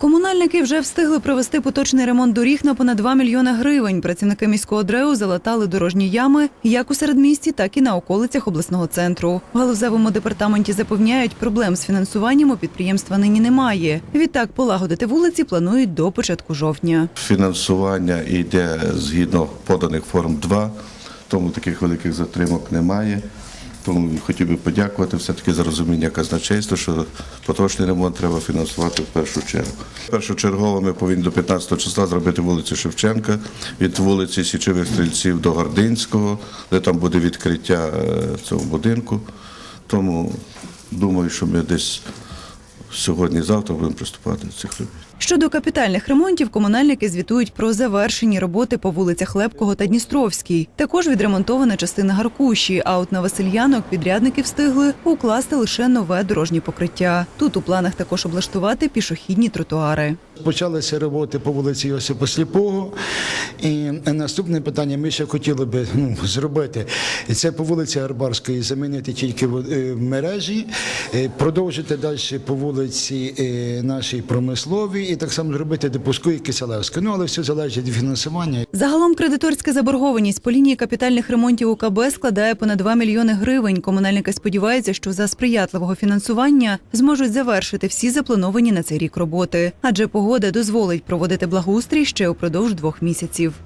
Комунальники вже встигли провести поточний ремонт доріг на понад 2 мільйони гривень. Працівники міського ДРЕУ залатали дорожні ями як у середмісті, так і на околицях обласного центру. В галузевому департаменті запевняють, проблем з фінансуванням у підприємства нині немає. Відтак полагодити вулиці планують до початку жовтня. Фінансування йде згідно поданих форм 2, тому таких великих затримок немає. Тому хотів би подякувати все-таки за розуміння казначейства, що поточний ремонт треба фінансувати в першу чергу. Першочергово ми повинні до 15 числа зробити вулицю Шевченка від вулиці Січових Стрільців до Гординського, де там буде відкриття е, цього будинку. Тому думаю, що ми десь сьогодні-завтра будемо приступати до цих робіт. Щодо капітальних ремонтів, комунальники звітують про завершені роботи по вулицях Лепкого та Дністровській. Також відремонтована частина Гаркуші. А от на Васильянок підрядники встигли укласти лише нове дорожнє покриття. Тут у планах також облаштувати пішохідні тротуари. Почалися роботи по вулиці Йосипа Сліпого. І наступне питання ми ще хотіли би ну, зробити. Це по вулиці Арбарської замінити тільки е, мережі, е, продовжити далі по вулиці е, нашій промисловій і так само зробити Депуску і Киселевську. Ну але все залежить від фінансування. Загалом кредиторська заборгованість по лінії капітальних ремонтів УКБ складає понад 2 мільйони гривень. Комунальники сподіваються, що за сприятливого фінансування зможуть завершити всі заплановані на цей рік роботи, адже погода дозволить проводити благоустрій ще упродовж двох місяців. Dave